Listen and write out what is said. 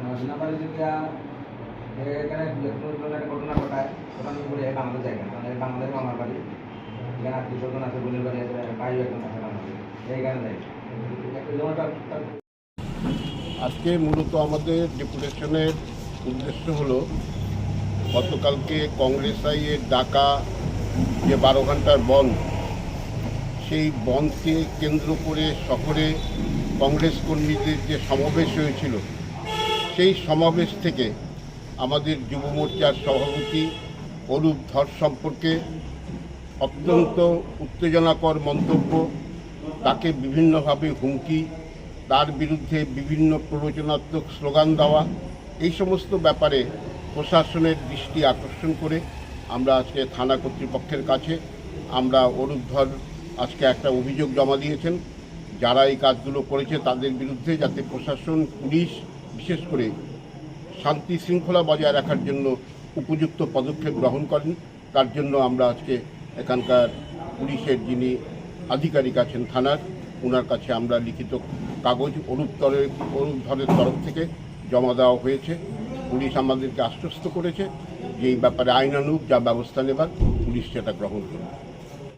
নাম্বারে যেতিয়া এখানে একটা ঘটনা ঘটায় ঘটনা করে আমাদের জায়গা মানে আমাদের মামার বাড়ি এখানে আত্মীয় স্বজন আছে বোনের বাড়ি আছে ভাইও একজন আছে আজকে মূলত আমাদের ডেপুটেশনের উদ্দেশ্য হলো, গতকালকে কংগ্রেস আইয়ের ডাকা যে বারো ঘণ্টার বন্ধ, সেই বন্ধকে কেন্দ্র করে শহরে কংগ্রেস কর্মীদের যে সমাবেশ হয়েছিল সেই সমাবেশ থেকে আমাদের যুব মোর্চার সভাপতি অরূপ ধর সম্পর্কে অত্যন্ত উত্তেজনাকর মন্তব্য, তাকে বিভিন্নভাবে হুমকি, তার বিরুদ্ধে বিভিন্ন প্ররোচনাত্মক স্লোগান দেওয়া, এই সমস্ত ব্যাপারে প্রশাসনের দৃষ্টি আকর্ষণ করে আমরা আজকে থানা কর্তৃপক্ষের কাছে আমরা অরুদ্ধর আজকে একটা অভিযোগ জমা দিয়েছেন। যারা এই কাজগুলো করেছে তাদের বিরুদ্ধে যাতে প্রশাসন, পুলিশ বিশেষ করে শান্তি শৃঙ্খলা বজায় রাখার জন্য উপযুক্ত পদক্ষেপ গ্রহণ করেন, তার জন্য আমরা আজকে এখানকার পুলিশের যিনি আধিকারিক আছেন থানার ওনার কাছে আমরা লিখিত কাগজ অরূপতরের অরূপধরের তরফ থেকে জমা দেওয়া হয়েছে। পুলিশ আমাদেরকে আশ্বস্ত করেছে যে এই ব্যাপারে আইনানুগ যা ব্যবস্থা নেবার, পুলিশ সেটা গ্রহণ করবে।